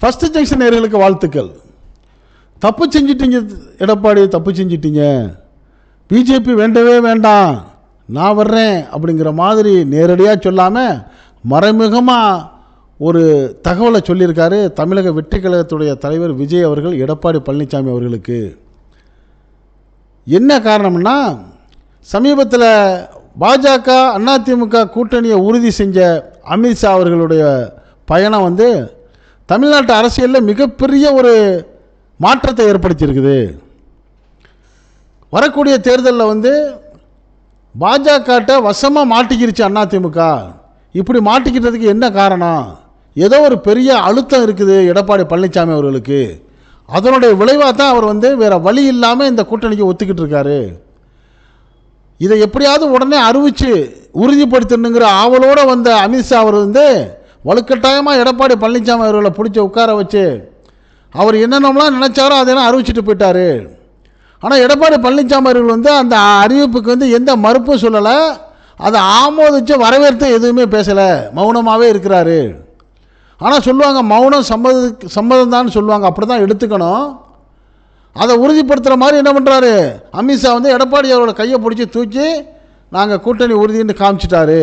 First junction நேர்களுக்கு வாழ்த்துக்கள். தப்பு செஞ்சிட்டீங்க எடப்பாடி தப்பு செஞ்சிட்டீங்க. பிஜேபி வேண்டவே வேண்டாம். நான் வர்றேன் அப்படிங்கிற மாதிரி நேரடியாக சொல்லாமல் மறைமுகமாக ஒரு தகவலை சொல்லியிருக்காரு தமிழக வெற்றி கழகத்துடைய தலைவர் விஜய் அவர்கள் எடப்பாடி பழனிசாமி அவர்களுக்கு. என்ன காரணம்னா சமீபத்தில் பாஜக அதிமுக கூட்டணியை உறுதி செஞ்ச அமித்ஷா அவர்களுடைய பயணம் வந்து தமிழ்நாட்டு அரசியலில் மிகப்பெரிய ஒரு மாற்றத்தை ஏற்படுத்தியிருக்குது. வரக்கூடிய தேர்தலில் வந்து பாஜகட்ட வசமாக மாட்டிக்கிருச்சு அதிமுக இப்படி மாட்டிக்கிட்டதுக்கு என்ன காரணம்? ஏதோ ஒரு பெரிய அழுத்தம் இருக்குது எடப்பாடி பழனிசாமி அவர்களுக்கு. அதனுடைய விளைவாக தான் அவர் வந்து வேறு வழி இல்லாமல் இந்த கூட்டணிக்கு ஒத்துக்கிட்டு இருக்காரு இதை எப்படியாவது உடனே அறிவித்து உறுதிப்படுத்தணுங்கிற ஆவலோடு வந்த அமித்ஷா அவர் வந்து வலுக்கட்டாயமாக எடப்பாடி பழனிசாமி அவர்களை பிடிச்சி உட்கார வச்சு அவர் என்னென்னலாம் நினச்சாரோ அதெல்லாம் அறிவிச்சிட்டு போயிட்டார். ஆனால் எடப்பாடி பழனிசாமி அவர்கள் வந்து அந்த அறிவிப்புக்கு வந்து எந்த மறுப்பும் சொல்லலை. அதை ஆமோதித்து வரவேற்று எதுவுமே பேசலை. மௌனமாகவே இருக்கிறாரு. ஆனால் சொல்லுவாங்க மௌனம் சம்மத சம்மதம் தான் சொல்லுவாங்க. அப்படி தான் எடுத்துக்கணும். அதை உறுதிப்படுத்துகிற மாதிரி என்ன பண்ணுறாரு அமித்ஷா வந்து எடப்பாடி அவரோட கையை பிடிச்சி தூக்கி நாங்கள் கூட்டணி உறுதின்னு காமிச்சிட்டாரு.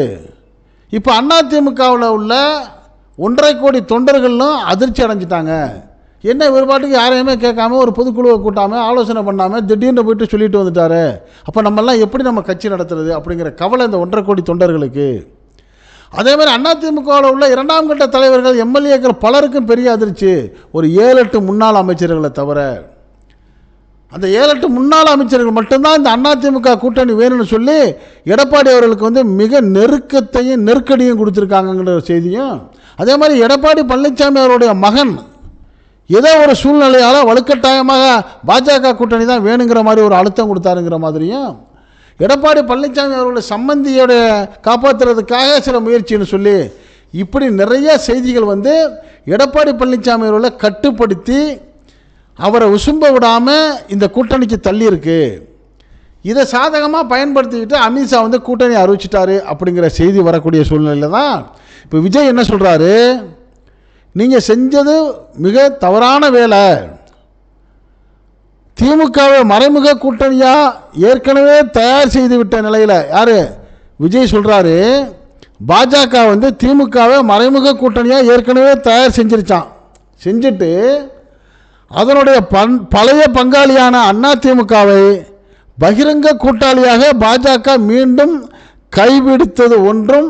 இப்போ அதிமுகவில் உள்ள ஒன்றரை கோடி தொண்டர்களும் அதிர்ச்சி அடைஞ்சிட்டாங்க. என்ன ஒரு பாட்டுக்கு யாரையுமே கேட்காம ஒரு பொதுக்குழுவை கூட்டாமல் ஆலோசனை பண்ணாமல் திடீர்னு போயிட்டு சொல்லிட்டு வந்துட்டாரு. அப்போ நம்மெல்லாம் எப்படி நம்ம கட்சி நடத்துறது அப்படிங்கிற கவலை இந்த ஒன்றரை கோடி தொண்டர்களுக்கு. அதே மாதிரி அதிமுகவில் உள்ள இரண்டாம் கட்ட தலைவர்கள் எம்எல்ஏக்கள் பலருக்கும் பெரிய அதிர்ச்சி. ஒரு ஏழு எட்டு முன்னாள் அமைச்சர்களை தவிர அந்த ஏழு எட்டு முன்னாள் அமைச்சர்கள் மட்டும்தான் இந்த அதிமுக கூட்டணி வேணும்னு சொல்லி எடப்பாடி அவர்களுக்கு வந்து மிக நெருக்கத்தையும் நெருக்கடியும் கொடுத்துருக்காங்கங்கிற செய்தியும் அதே மாதிரி எடப்பாடி பழனிசாமி அவருடைய மகன் ஏதோ ஒரு சூழ்நிலையால் வலுக்கட்டாயமாக பாஜக கூட்டணி தான் வேணுங்கிற மாதிரி ஒரு அழுத்தம் கொடுத்தாருங்கிற மாதிரியும் எடப்பாடி பழனிசாமி அவர்களுடைய சம்பந்தியோடைய காப்பாற்றுறதுக்காக சில முயற்சின்னு சொல்லி இப்படி நிறைய செய்திகள் வந்து எடப்பாடி பழனிசாமி அவர்களை கட்டுப்படுத்தி அவரை உசும்ப விடாமல் இந்த கூட்டணிக்கு தள்ளியிருக்கு. இதை சாதகமாக பயன்படுத்திக்கிட்டு அமித்ஷா வந்து கூட்டணி அறிவிச்சிட்டாரு அப்படிங்கிற செய்தி வரக்கூடிய சூழ்நிலையில் தான் இப்போ விஜய் என்ன சொல்கிறாரு நீங்கள் செஞ்சது மிக தவறான வேலை. திமுகவை மறைமுக கூட்டணியாக ஏற்கனவே தயார் செய்து விட்ட நிலையில் யார்? விஜய் சொல்கிறாரு பாஜக வந்து திமுகவை மறைமுக கூட்டணியாக ஏற்கனவே தயார் செஞ்சிருச்சான் செஞ்சுட்டு அதனுடைய பண் பழைய பங்காளியான அதிமுகவை பகிரங்க கூட்டாளியாக பாஜக மீண்டும் கைவிடுத்தது ஒன்றும்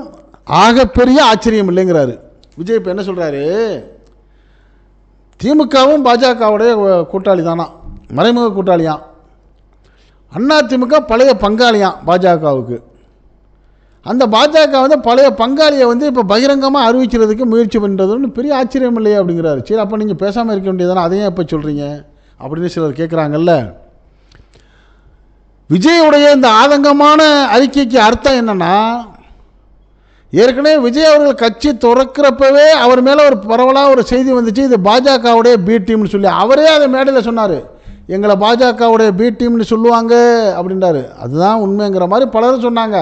ஆகப்பெரிய ஆச்சரியம் இல்லைங்கிறாரு. விஜய் இப்போ என்ன சொல்கிறாரு திமுகவும் பாஜகவுடைய கூட்டாளி தானா மறைமுக கூட்டாளியாம் அதிமுக பழைய பங்காளியாம் பாஜகவுக்கு? அந்த பாஜக வந்து பழைய பங்காளியை வந்து இப்போ பகிரங்கமாக அறிவிக்கிறதுக்கு முயற்சி பண்ணுறதுன்னு பெரிய ஆச்சரியம் இல்லையே அப்படிங்கிறாரு. சரி அப்போ நீங்கள் பேசாமல் இருக்க வேண்டியதானே அதையும் எப்போ சொல்கிறீங்க அப்படின்னு சிலர் கேட்குறாங்கல்ல விஜயுடைய இந்த ஆதங்கமான அறிக்கைக்கு அர்த்தம் என்னென்னா ஏற்கனவே விஜய் அவர்கள் கட்சி துறக்கிறப்பவே அவர் மேலே ஒரு பரவலாக ஒரு செய்தி வந்துச்சு இது பாஜகவுடைய பி டீம்னு சொல்லி. அவரே அதை மேடையில் சொன்னார். எங்களை பாஜகவுடைய பி டீம்னு சொல்லுவாங்க அப்படின்றாரு. அதுதான் உண்மைங்கிற மாதிரி பலரும் சொன்னாங்க.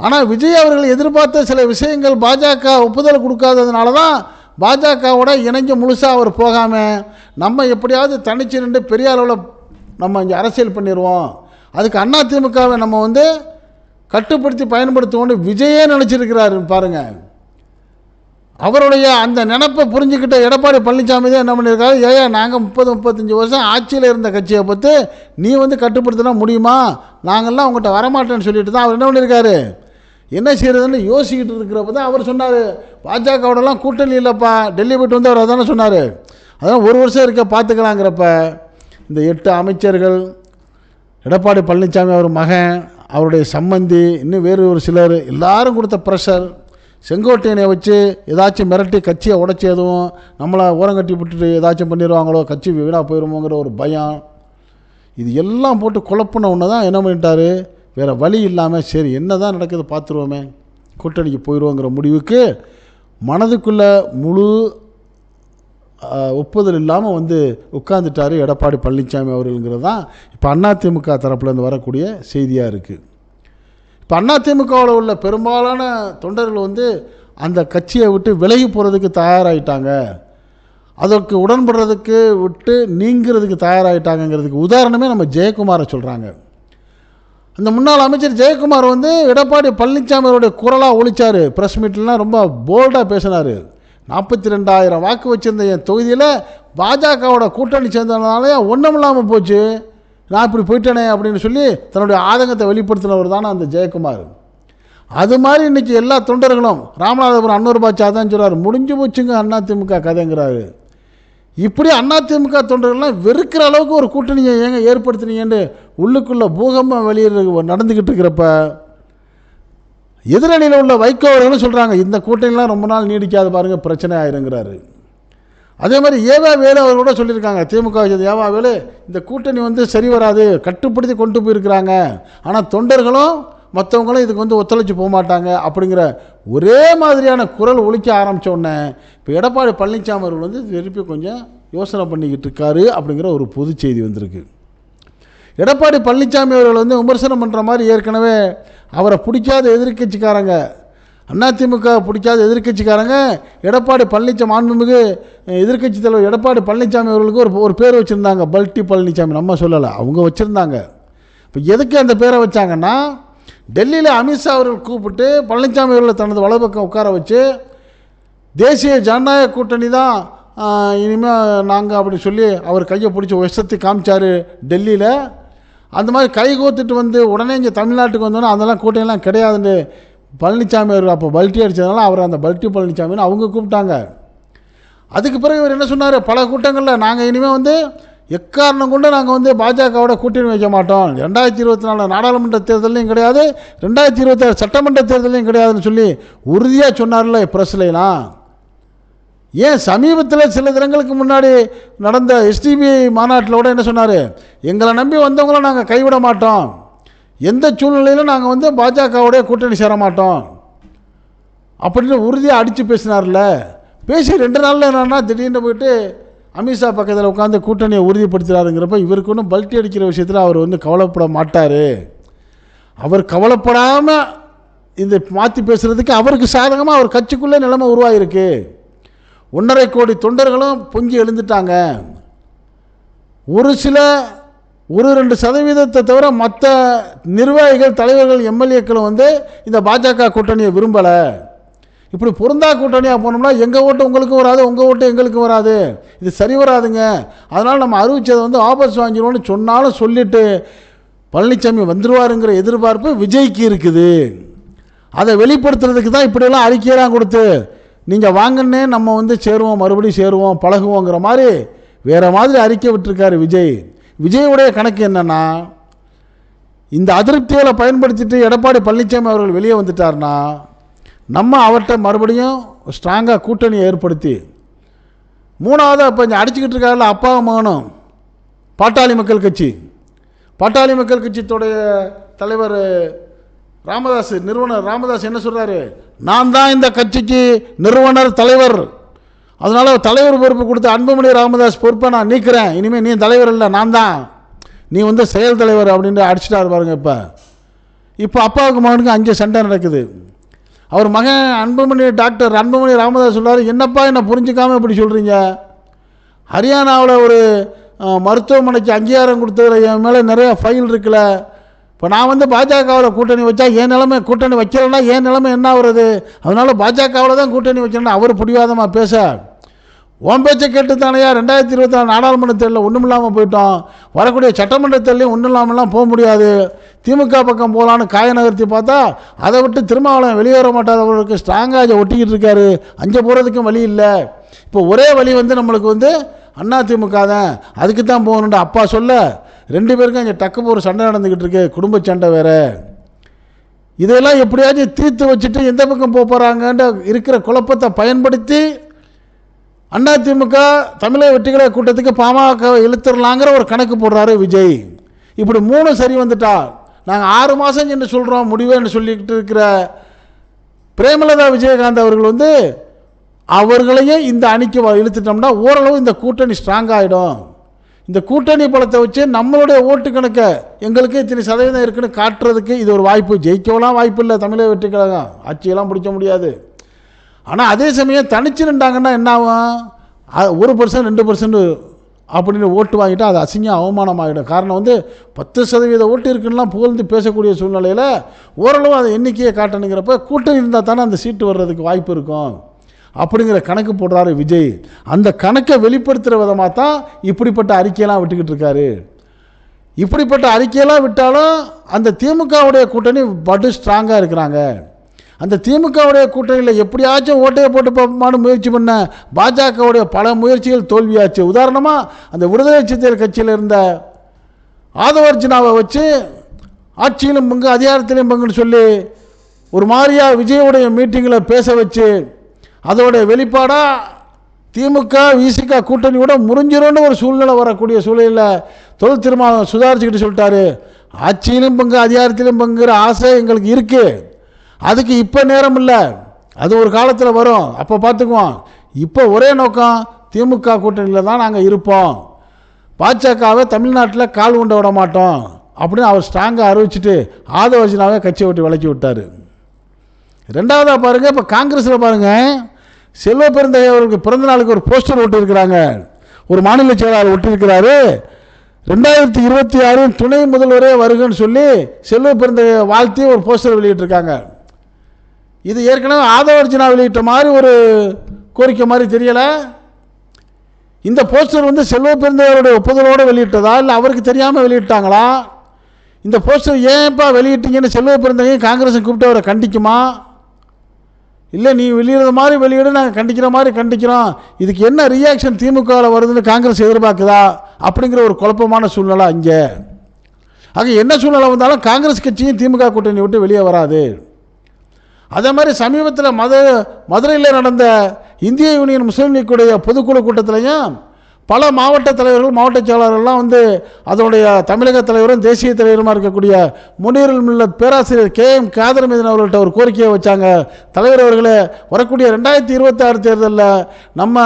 ஆனால் விஜய் அவர்கள் எதிர்பார்த்த சில விஷயங்கள் பாஜக ஒப்புதல் கொடுக்காததுனால தான் பாஜகவோட இணைஞ்சு முழுசாக அவர் போகாமல் நம்ம எப்படியாவது தனிச்சு நின்று பெரிய அளவில் நம்ம இங்கே அரசியல் பண்ணிடுவோம் அதுக்கு அதிமுகவை நம்ம வந்து கட்டுப்படுத்தி பயன்படுத்துவோம்னு விஜயே நினச்சிருக்கிறாரு பாருங்கள் அவருடைய அந்த நினப்பை புரிஞ்சுக்கிட்ட எடப்பாடி பழனிசாமி தான் என்ன பண்ணியிருக்காரு ஏயா நாங்கள் முப்பது முப்பத்தஞ்சு வருஷம் ஆட்சியில் இருந்த கட்சியை பார்த்து நீ வந்து கட்டுப்படுத்தினா முடியுமா? நாங்கள்லாம் உங்கள்கிட்ட வரமாட்டேன்னு சொல்லிட்டு தான் அவர் என்ன பண்ணியிருக்காரு என்ன செய்கிறதுன்னு யோசிக்கிட்டு இருக்கிறப்ப தான் அவர் சொன்னார் பாஜகவோடலாம் கூட்டணி இல்லைப்பா டெல்லி போய்ட்டு வந்து அவர் அதானே சொன்னார். அதான் ஒரு வருஷம் இருக்க பார்த்துக்கலாங்கிறப்ப இந்த எட்டு அமைச்சர்கள் எடப்பாடி பழனிசாமி அவர் மகன் அவருடைய சம்பந்தி இன்னும் வேறு ஒரு சிலர் எல்லாரும் கொடுத்த ப்ரெஷர் செங்கோட்டையனை வச்சு ஏதாச்சும் மிரட்டி கட்சியை உடச்சி எதுவும் நம்மளை ஓரங்கட்டி விட்டுட்டு ஏதாச்சும் பண்ணிடுவாங்களோ கட்சி வீணாக போயிடுமோங்கிற ஒரு பயம். இது எல்லாம் போட்டு குழப்பின ஒன்று தான் என்ன பண்ணிட்டாரு? வேறு வழி இல்லாமல் சரி என்ன தான் நடக்குது பார்த்துருவோமே. கூட்டணிக்கு போயிடுவோங்கிற முடிவுக்கு மனதுக்குள்ளே முழு ஒப்புதல் இல்லாமல் வந்து உட்கார்ந்துட்டாரு எடப்பாடி பழனிசாமி அவர்களுங்கிறது தான் இப்போ அதிமுக தரப்புலேருந்து வரக்கூடிய செய்தியாக இருக்குது இப்போ அதிமுகவில் உள்ள பெரும்பாலான தொண்டர்கள் வந்து அந்த கட்சியை விட்டு விலகி போகிறதுக்கு தயாராகிட்டாங்க அதற்கு உடன்படுறதுக்கு விட்டு நீங்கிறதுக்கு தயாராகிட்டாங்கங்கிறதுக்கு உதாரணமே நம்ம ஜெயக்குமாரை சொல்கிறாங்க அந்த முன்னாள் அமைச்சர் ஜெயக்குமார் வந்து எடப்பாடி பழனிசாமி அவருடைய குரலாக ஒழிச்சார் ப்ரெஸ் மீட்லாம் ரொம்ப போல்டாக பேசினார். நாற்பத்தி ரெண்டாயிரம் வாக்கு வச்சிருந்த என் தொகுதியில் பாஜகவோட கூட்டணி சேர்ந்ததுனாலே ஒன்றும் இல்லாமல் போச்சு. நான் இப்படி போயிட்டேனே அப்படின்னு சொல்லி தன்னுடைய ஆதங்கத்தை வெளிப்படுத்தினவர் தானே அந்த ஜெயக்குமார். அது மாதிரி இன்னைக்கு எல்லா தொண்டர்களும் ராமநாதபுரம் அன்னூர் பாட்சா தான் சொல்கிறார் முடிஞ்சு போச்சுங்க அதிமுக கதைங்கிறாரு. இப்படி அதிமுக தொண்டர்கள்லாம் வெறுக்கிற அளவுக்கு ஒரு கூட்டணியை ஏங்க ஏற்படுத்தினீங்கன்னு உள்ளுக்குள்ளே பூகம்பம் வெளியில் நடந்துக்கிட்டு இருக்கிறப்ப எதிரணியில் உள்ள வைகோ அவர்களும் சொல்கிறாங்க இந்த கூட்டணிலாம் ரொம்ப நாள் நீடிக்காது பாருங்கள் பிரச்சனை ஆயிருங்கிறாரு. அதே மாதிரி ஏவா வேலு அவர் கூட சொல்லியிருக்காங்க திமுக ஏவா வேலு இந்த கூட்டணி வந்து சரி வராது கட்டுப்படுத்தி கொண்டு போயிருக்கிறாங்க. ஆனால் தொண்டர்களும் மற்றவங்களும் இதுக்கு வந்து ஒத்துழைச்சு போக மாட்டாங்க அப்படிங்கிற ஒரே மாதிரியான குரல் ஒழிக்க ஆரம்பிச்ச உடனே இப்போ எடப்பாடி பழனிசாமி அவர்கள் வந்து திருப்பி கொஞ்சம் யோசனை பண்ணிக்கிட்டு இருக்காரு அப்படிங்கிற ஒரு பொது செய்தி வந்திருக்கு. எடப்பாடி பழனிசாமி அவர்கள் வந்து விமர்சனம் பண்ணுற மாதிரி ஏற்கனவே அவரை பிடிக்காத எதிர்க்கட்சிக்காரங்க அதிமுக பிடிக்காத எதிர்க்கட்சிக்காரங்க எடப்பாடி பழனிசாமி மாண்புமிகு எதிர்கட்சி தலைவர் எடப்பாடி பழனிசாமி அவர்களுக்கு ஒரு ஒரு பேர் வச்சுருந்தாங்க பல்டி பழனிசாமி நம்ம சொல்லலை அவங்க வச்சுருந்தாங்க. இப்போ எதுக்கு அந்த பேரை வச்சாங்கன்னா டெல்லியில் அமித்ஷா அவர்கள் கூப்பிட்டு பழனிசாமி அவர்களை தனது வலப்பக்கம் உட்கார வச்சு தேசிய ஜனநாயக கூட்டணி தான் இனிமேல் நாங்கள் அப்படி சொல்லி அவர் கையை பிடிச்சி விஷத்தை காமிச்சார் டெல்லியில். அந்த மாதிரி கை கோத்துட்டு வந்து உடனே இங்கே தமிழ்நாட்டுக்கு வந்தோன்னா அதெல்லாம் கூட்டணிலாம் கிடையாதுன்னு பழனிசாமி அவர் அப்போ பல்ட்டி அடித்ததுனால அவர் அந்த பல்ட்டி பழனிசாமின்னு அவங்க கூப்பிட்டாங்க. அதுக்கு பிறகு இவர் என்ன சொன்னார்? பல கூட்டங்களில் நாங்கள் இனிமேல் வந்து எக்காரணம் கொண்டு நாங்கள் வந்து பாஜகவோட கூட்டணி வைக்க மாட்டோம்? ரெண்டாயிரத்தி இருபத்தி நாலு நாடாளுமன்ற தேர்தலையும் கிடையாது. ரெண்டாயிரத்தி இருபத்தாறு சட்டமன்ற தேர்தலையும் கிடையாதுன்னு சொல்லி உறுதியாக சொன்னார்ல ப்ரெஸ்லாம் ஏன் சமீபத்தில் சில தினங்களுக்கு முன்னாடி நடந்த எஸ்டிபிஐ மாநாட்டில் கூட என்ன சொன்னார்? எங்களை நம்பி வந்தவங்கள நாங்கள் கைவிட மாட்டோம். எந்த சூழ்நிலையிலும் நாங்கள் வந்து பாஜகவோடைய கூட்டணி சேர மாட்டோம்? அப்படின்னு உறுதியாக அடித்து பேசினார்ல. பேசி ரெண்டு நாளில் என்னென்னா திடீர்னு போயிட்டு அமித்ஷா பக்கத்தில் உட்காந்து கூட்டணியை உறுதிப்படுத்துகிறாருங்கிறப்ப இவருக்கு ஒன்றும் பல்ட்டி அடிக்கிற விஷயத்தில் அவர் வந்து கவலைப்பட மாட்டார். அவர் கவலைப்படாமல் இந்த மாற்றி பேசுகிறதுக்கு அவருக்கு சாதகமாக அவர் கட்சிக்குள்ளே நிலைமை உருவாகிருக்கு ஒன்றரை கோடி தொண்டர்களும் பொங்கி எழுந்துட்டாங்க. ஒரு சில ஒரு ரெண்டு சதவீதத்தை தவிர மற்ற நிர்வாகிகள் தலைவர்கள் எம்எல்ஏக்களும் வந்து இந்த பாஜக கூட்டணியை விரும்பலை. இப்படி பொருந்தா கூட்டணியாக போனோம்னா எங்கள் ஓட்டு உங்களுக்கும் வராது உங்கள் ஓட்டு எங்களுக்கும் வராது. இது சரி வராதுங்க. அதனால் நம்ம அறிவிச்சதை வந்து வாபஸ் வாங்கிடுவோம்னு சொன்னாலும் சொல்லிட்டு பழனிசாமி வந்துடுவாருங்கிற எதிர்பார்ப்பு விஜய்க்கு இருக்குது. அதை வெளிப்படுத்துறதுக்கு தான் இப்படியெல்லாம் அறிக்கையெல்லாம் கொடுத்து நீங்கள் வாங்கன்னே நம்ம வந்து சேருவோம் மறுபடியும் சேருவோம் பழகுவோங்கிற மாதிரி வேறு மாதிரி அறிக்கை விட்டுருக்காரு விஜய். விஜயுடைய கணக்கு என்னென்னா இந்த அதிருப்திகளை பயன்படுத்திட்டு எடப்பாடி பழனிசாமி அவர்கள் வெளியே வந்துட்டார்னா நம்ம அவர்கிட்ட மறுபடியும் ஸ்ட்ராங்காக கூட்டணி ஏற்படுத்தி மூணாவது இப்போ இங்கே அடிச்சுக்கிட்டு இருக்காருல அப்பாவும் மகனும் பாட்டாளி மக்கள் கட்சி. பாட்டாளி மக்கள் கட்சியோடைய தலைவர் ராமதாஸ் நிறுவனர் ராமதாஸ் என்ன சொல்கிறாரு நான் தான் இந்த கட்சிக்கு நிறுவனர் தலைவர். அதனால் தலைவர் பொறுப்பு கொடுத்து அன்புமணி ராமதாஸ் பொறுப்பை நான் நீக்கிறேன். இனிமேல் நீ தலைவர் இல்லை நான் தான். நீ வந்து செயல் தலைவர் அப்படின்ட்டு அடிச்சிட்டாரு பாருங்க இப்போ. இப்போ அப்பாவுக்கு மகனுக்கு அஞ்சு சண்டை நடக்குது. அவர் மகன் அன்புமணி டாக்டர் அன்புமணி ராமதாஸ் சொல்கிறார் என்னப்பா என்ன புரிஞ்சுக்காமல் இப்படி சொல்கிறீங்க ஹரியானாவில் ஒரு மருத்துவமனைக்கு அங்கீகாரம் கொடுத்ததில் என் மேலே நிறைய ஃபைல் இருக்குல்ல இப்போ நான் வந்து பாஜகவில் கூட்டணி வச்சா என் நிலைமை கூட்டணி வைக்கலைன்னா என் நிலைமை என்ன ஆகுறது? அதனால பாஜகவில் தான் கூட்டணி வைக்கணும்னு அவர் பிடிவாதமாக பேச. உன் பேச்சை கேட்டு தானையா? ரெண்டாயிரத்தி இருபத்தி நாலு நாடாளுமன்ற தேர்தலில் ஒன்றும் இல்லாமல் போயிட்டோம். வரக்கூடிய சட்டமன்ற தேர்தலையும் ஒன்றும் இல்லாமலாம் போக முடியாது. திமுக பக்கம் போகலான்னு காய நகர்த்தி பார்த்தா அதை விட்டு திருமாவளவன் வெளியே வர மாட்டாதவர்களுக்கு ஸ்ட்ராங்காக ஒட்டிக்கிட்டு இருக்காரு. அங்கே போகிறதுக்கும் வழி இல்லை. இப்போ ஒரே வழி வந்து நம்மளுக்கு வந்து அண்ணா திமுக தான். அதுக்கு தான் போகணுன்ற அப்பா சொல்ல ரெண்டு பேருக்கும் இங்கே டக்கு போகிற சண்டை நடந்துக்கிட்டு இருக்கு. குடும்ப சண்டை வேறு. இதெல்லாம் எப்படியாச்சும் தீர்த்து வச்சுட்டு எந்த பக்கம் போகிறாங்கன்ற இருக்கிற குழப்பத்தை பயன்படுத்தி அதிமுக தமிழக வெற்றிகளை கூட்டத்துக்கு பாமக இழுத்துடலாங்கிற ஒரு கணக்கு போடுறாரு விஜய். இப்படி மூணு சரி வந்துட்டா நாங்கள் ஆறு மாதம் என்ன சொல்கிறோம் முடிவேன்னு சொல்லிக்கிட்டு இருக்கிற பிரேமலதா விஜயகாந்த் அவர்கள் வந்து அவர்களையும் இந்த அணிக்கு வ- இழுத்துட்டோம்னா ஓரளவு இந்த கூட்டணி ஸ்ட்ராங் ஆகிடும் இந்த கூட்டணி பலத்தை வச்சு நம்மளுடைய ஓட்டு கணக்கை எங்களுக்கு இத்தனை சதவீதம் இருக்குன்னு காட்டுறதுக்கு இது ஒரு வாய்ப்பு. ஜெயிக்கலாம் வாய்ப்பு இல்லை தமிழக வெற்றி கழகம். ஆட்சியெல்லாம் பிடிக்க முடியாது. ஆனால் அதே சமயம் தனிச்சு நின்றாங்கன்னா என்ன ஆகும்? ஒரு பர்சன்ட் ரெண்டு பர்சன்ட் அப்படின்னு ஓட்டு வாங்கிட்டு அது அசிங்கம் அவமானமாகிடும் காரணம் வந்து பத்து சதவீத ஓட்டு இருக்குன்னுலாம் புகழ்ந்து பேசக்கூடிய சூழ்நிலையில் ஓரளவு அதை எண்ணிக்கையை காட்டணுங்கிறப்ப கூட்டணி இருந்தால் தானே அந்த சீட்டு வர்றதுக்கு வாய்ப்பு இருக்கும். அப்படிங்கிற கணக்கு போடுறாரு விஜய். அந்த கணக்கை வெளிப்படுத்துகிற விதமாக தான் இப்படிப்பட்ட அறிக்கையெல்லாம் விட்டுக்கிட்டு இருக்காரு. இப்படிப்பட்ட அறிக்கையெல்லாம் விட்டாலும் அந்த திமுகவுடைய கூட்டணி படு ஸ்ட்ராங்காக இருக்கிறாங்க. அந்த திமுகவுடைய கூட்டணியில் எப்படியாச்சும் ஓட்டையை போட்டு பார்ப்போமான்னு முயற்சி பண்ண பாஜகவுடைய பல முயற்சிகள் தோல்வியாச்சு. உதாரணமாக அந்த விடுதலை சிறுத்தைகள் கட்சியில் இருந்த ஆதவர்ஜினாவை வச்சு ஆட்சியிலும் பங்கு அதிகாரத்திலும் பங்குன்னு சொல்லி ஒரு மாதிரியா விஜயோடைய மீட்டிங்கில் பேச வச்சு அதோடைய வெளிப்பாடாக திமுக விசிக கூட்டணியோட முறிஞ்சிரும்னு ஒரு சூழ்நிலை வரக்கூடிய சூழ்நிலையில் தொழில் திருமாவளவன் சுதாரிச்சுக்கிட்டு சொல்லிட்டாரு. ஆட்சியிலும் பங்கு அதிகாரத்திலும் பங்குற ஆசை எங்களுக்கு இருக்குது அதுக்கு இப்போ நேரம் இல்லை அது ஒரு காலத்தில் வரும். அப்போ பார்த்துக்குவோம். இப்போ ஒரே நோக்கம் திமுக கூட்டணியில் தான் நாங்கள் இருப்போம். பாஜகவை தமிழ்நாட்டில் கால் உண்ட விட மாட்டோம். அப்படின்னு அவர் ஸ்ட்ராங்காக அறிவிச்சிட்டு ஆதவர்ஜனாவே கட்சியை விட்டு விலக்கி விட்டார். ரெண்டாவதாக பாருங்கள் இப்போ காங்கிரஸில் பாருங்கள் செல்வ பெருந்தகை அவருக்கு பிறந்த நாளுக்கு ஒரு போஸ்டர் ஒட்டியிருக்கிறாங்க. ஒரு மாநில செயலாளர் ஒட்டியிருக்கிறாரு. ரெண்டாயிரத்தி இருபத்தி ஆறு துணை முதல்வரே வருகன்னு சொல்லி செல்வ பெருந்தகை வாழ்த்தி ஒரு போஸ்டர் வெளியிட்டிருக்காங்க. இது ஏற்கனவே ஆதவர்ஜனா வெளியிட்ட மாதிரி ஒரு கோரிக்கை மாதிரி தெரியலை. இந்த போஸ்டர் வந்து செல்வ பெருந்தவருடைய ஒப்புதலோடு வெளியிட்டதா? இல்லை அவருக்கு தெரியாமல் வெளியிட்டாங்களா? இந்த போஸ்டர் ஏன்ப்பா வெளியிட்டீங்கன்னு செல்வ பெருந்தகை காங்கிரஸும் கூப்பிட்டு அவரை கண்டிக்குமா? இல்லை நீ வெளியிடுற மாதிரி வெளியிடு நாங்கள் கண்டிக்கிற மாதிரி கண்டிக்கிறோம். இதுக்கு என்ன ரியாக்ஷன் திமுகவில் வருதுன்னு காங்கிரஸ் எதிர்பார்க்குதா? அப்படிங்கிற ஒரு குழப்பமான சூழ்நிலை அங்கே. ஆக என்ன சூழ்நிலை வந்தாலும் காங்கிரஸ் கட்சியும் திமுக கூட்டணி விட்டு வெளியே வராது. அதே மாதிரி சமீபத்தில் மது மதுரையில் நடந்த இந்திய யூனியன் முஸ்லீம் லீக்குடைய பொதுக்குழு கூட்டத்திலையும் பல மாவட்ட தலைவர்கள் மாவட்ட செயலாளர்கள்லாம் வந்து அதனுடைய தமிழக தலைவரும் தேசிய தலைவருமா இருக்கக்கூடிய முனீருல் மில்லத் பேராசிரியர் கே எம் காதர் மீதன் அவர்கள்ட்ட ஒரு கோரிக்கையை வச்சாங்க. தலைவர் அவர்களே வரக்கூடிய ரெண்டாயிரத்தி இருபத்தி ஆறு தேர்தலில் நம்ம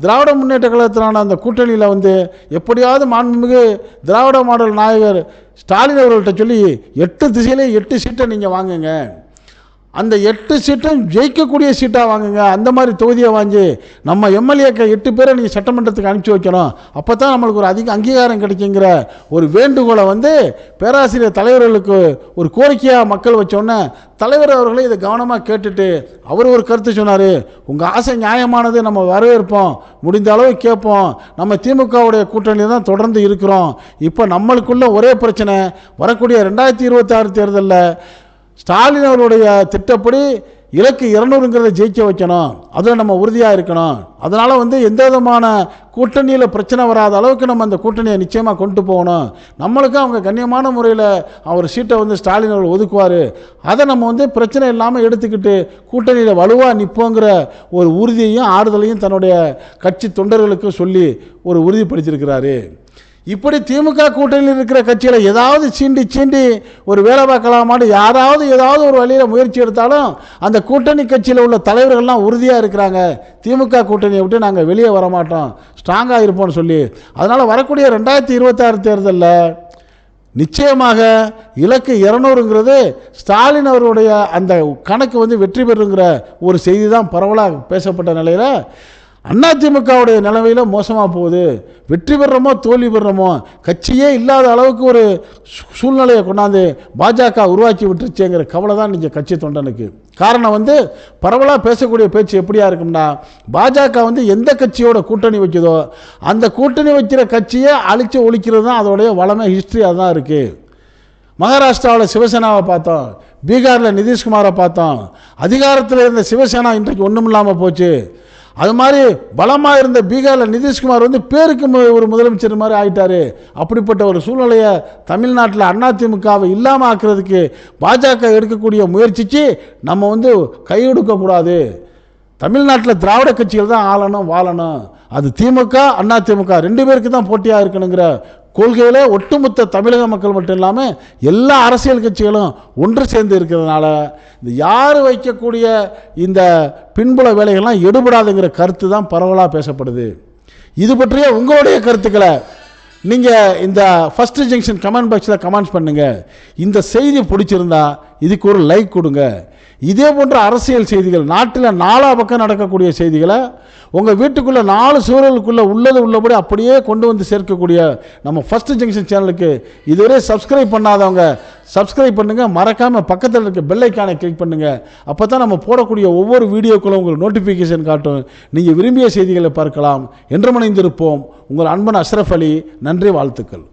திராவிட முன்னேற்ற கழகத்திலான அந்த கூட்டணியில் வந்து எப்படியாவது மாண்புமிகு திராவிட மாடல் நாயகர் ஸ்டாலின் அவர்கள்ட்ட சொல்லி எட்டு திசையிலே எட்டு சீட்டை நீங்கள் வாங்குங்க. அந்த எட்டு சீட்டும் ஜெயிக்கக்கூடிய சீட்டாக வாங்குங்க. அந்த மாதிரி தொகுதியை வாங்கி நம்ம எம்எல்ஏக்கள் எட்டு பேரை நீங்கள் சட்டமன்றத்துக்கு அனுப்பிச்சி வைக்கணும். அப்போ தான் நம்மளுக்கு ஒரு அதிக அங்கீகாரம் கிடைக்குங்கிற ஒரு வேண்டுகோளை வந்து பேராசிரியர் தலைவர்களுக்கு ஒரு கோரிக்கையாக மக்கள் வச்சோன்னே தலைவர் அவர்களே இதை கவனமாக கேட்டுட்டு அவர் ஒரு கருத்து சொன்னார். உங்கள் ஆசை நியாயமானது நம்ம வரவேற்போம். முடிந்த அளவு கேட்போம். நம்ம திமுகவுடைய கூட்டணியில் தான் தொடர்ந்து இருக்கிறோம். இப்போ நம்மளுக்குள்ள ஒரே பிரச்சனை வரக்கூடிய ரெண்டாயிரத்தி இருபத்தாறு தேர்தலில் ஸ்டாலின் அவருடைய திட்டப்படி இலக்கு இரநூறுங்கிறத ஜெயிக்க வைக்கணும். அதில் நம்ம உறுதியாக இருக்கணும். அதனால் வந்து எந்த விதமான கூட்டணியில் பிரச்சனை வராத அளவுக்கு நம்ம அந்த கூட்டணியை நிச்சயமாக கொண்டு போகணும். நம்மளுக்கும் அவங்க கண்ணியமான முறையில் அவர் சீட்டை வந்து ஸ்டாலின் அவர் ஒதுக்குவார். அதை நம்ம வந்து பிரச்சனை இல்லாமல் எடுத்துக்கிட்டு கூட்டணியில் வலுவாக நிற்போங்கிற ஒரு உறுதியையும் ஆறுதலையும் தன்னுடைய கட்சி தொண்டர்களுக்கு சொல்லி ஒரு உறுதிப்படுத்தியிருக்கிறாரு. இப்படி திமுக கூட்டணியில் இருக்கிற கட்சியில் ஏதாவது சீண்டி சீண்டி ஒரு வேலை பார்க்கலாமான்னு யாராவது ஏதாவது ஒரு வழியில் முயற்சி எடுத்தாலும் அந்த கூட்டணி கட்சியில் உள்ள தலைவர்கள்லாம் உறுதியாக இருக்கிறாங்க. திமுக கூட்டணியை விட்டு நாங்கள் வெளியே வர மாட்டோம் ஸ்ட்ராங்காக இருப்போம்னு சொல்லி. அதனால் வரக்கூடிய ரெண்டாயிரத்தி இருபத்தாறு தேர்தலில் நிச்சயமாக இலக்கு இரநூறுங்கிறது ஸ்டாலின் அவருடைய அந்த கணக்கு வந்து வெற்றி பெறுங்கிற ஒரு செய்தி தான் பரவலாக பேசப்பட்ட நிலையில் அதிமுகவுடைய நிலைமையில் மோசமாக போகுது. வெற்றி பெறுறோமோ தோல்வி பெறுறோமோ கட்சியே இல்லாத அளவுக்கு ஒரு சூழ்நிலையை கொண்டாந்து பாஜக உருவாக்கி விட்டுருச்சேங்கிற கவலை தான் நீங்கள் கட்சி தொண்டனுக்கு. காரணம் வந்து பரவலாக பேசக்கூடிய பேச்சு எப்படியா இருக்கும்னா பாஜக வந்து எந்த கட்சியோட கூட்டணி வைக்குதோ அந்த கூட்டணி வைக்கிற கட்சியை அழிச்சு ஒழிக்கிறது தான் அதோடைய வளமை ஹிஸ்ட்ரி அதுதான் இருக்குது மகாராஷ்டிராவில் சிவசேனாவை பார்த்தோம் பீகாரில் நிதிஷ்குமாரை பார்த்தோம் அதிகாரத்தில் இருந்த சிவசேனா இன்றைக்கு ஒன்றும் இல்லாமல் போச்சு. அது மாதிரி பலமாக இருந்த பீகாரில் நிதிஷ்குமார் வந்து பேருக்கு மு- ஒரு முதலமைச்சர் மாதிரி ஆகிட்டார் அப்படிப்பட்ட ஒரு சூழ்நிலையை தமிழ்நாட்டில் அதிமுகவை இல்லாமல் ஆக்குறதுக்கு பாஜக எடுக்கக்கூடிய முயற்சிக்கு நம்ம வந்து கையெடுக்கக்கூடாது தமிழ்நாட்டில் திராவிட கட்சிகள் தான் ஆளணும் வாழணும். அது திமுக அண்ணா திமுக ரெண்டு பேருக்கு தான் போட்டியாக இருக்கணுங்கிற கொள்கையில் ஒட்டுமொத்த தமிழக மக்கள் மட்டும் இல்லாமல் எல்லா அரசியல் கட்சிகளும் ஒன்று சேர்ந்து இருக்கிறதுனால இந்த யார் வைக்கக்கூடிய இந்த பின்புல வேலைகள்லாம் எடுபடாதுங்கிற கருத்து தான் பரவலாக பேசப்படுது. இது பற்றிய உங்களுடைய கருத்துக்களை நீங்கள் இந்த ஃபஸ்ட்டு ஜங்ஷன் கமெண்ட் பாக்ஸில் கமெண்ட்ஸ் பண்ணுங்கள் இந்த செய்தி பிடிச்சிருந்தா இதுக்கு ஒரு லைக் கொடுங்க. இதே போன்ற அரசியல் செய்திகள் நாட்டில் நாலா பக்கம் நடக்கக்கூடிய செய்திகளை உங்கள் வீட்டுக்குள்ளே நாலு சூழலுக்குள்ளே உள்ளது உள்ளபடி அப்படியே கொண்டு வந்து சேர்க்கக்கூடிய நம்ம ஃபஸ்ட்டு ஜங்ஷன் சேனலுக்கு இதுவரை சப்ஸ்கிரைப் பண்ணாதவங்க சப்ஸ்கிரைப் பண்ணுங்கள் மறக்காமல் பக்கத்தில் இருக்க பெல்லைக்கானை கிளிக் பண்ணுங்கள் அப்போ தான் நம்ம போடக்கூடிய ஒவ்வொரு வீடியோக்களும் உங்களுக்கு நோட்டிஃபிகேஷன் காட்டும். நீங்கள் விரும்பிய செய்திகளை பார்க்கலாம். என்று மணிந்திருப்போம் உங்கள் அன்பன் அஷ்ரஃப் அலி. நன்றி வாழ்த்துக்கள்.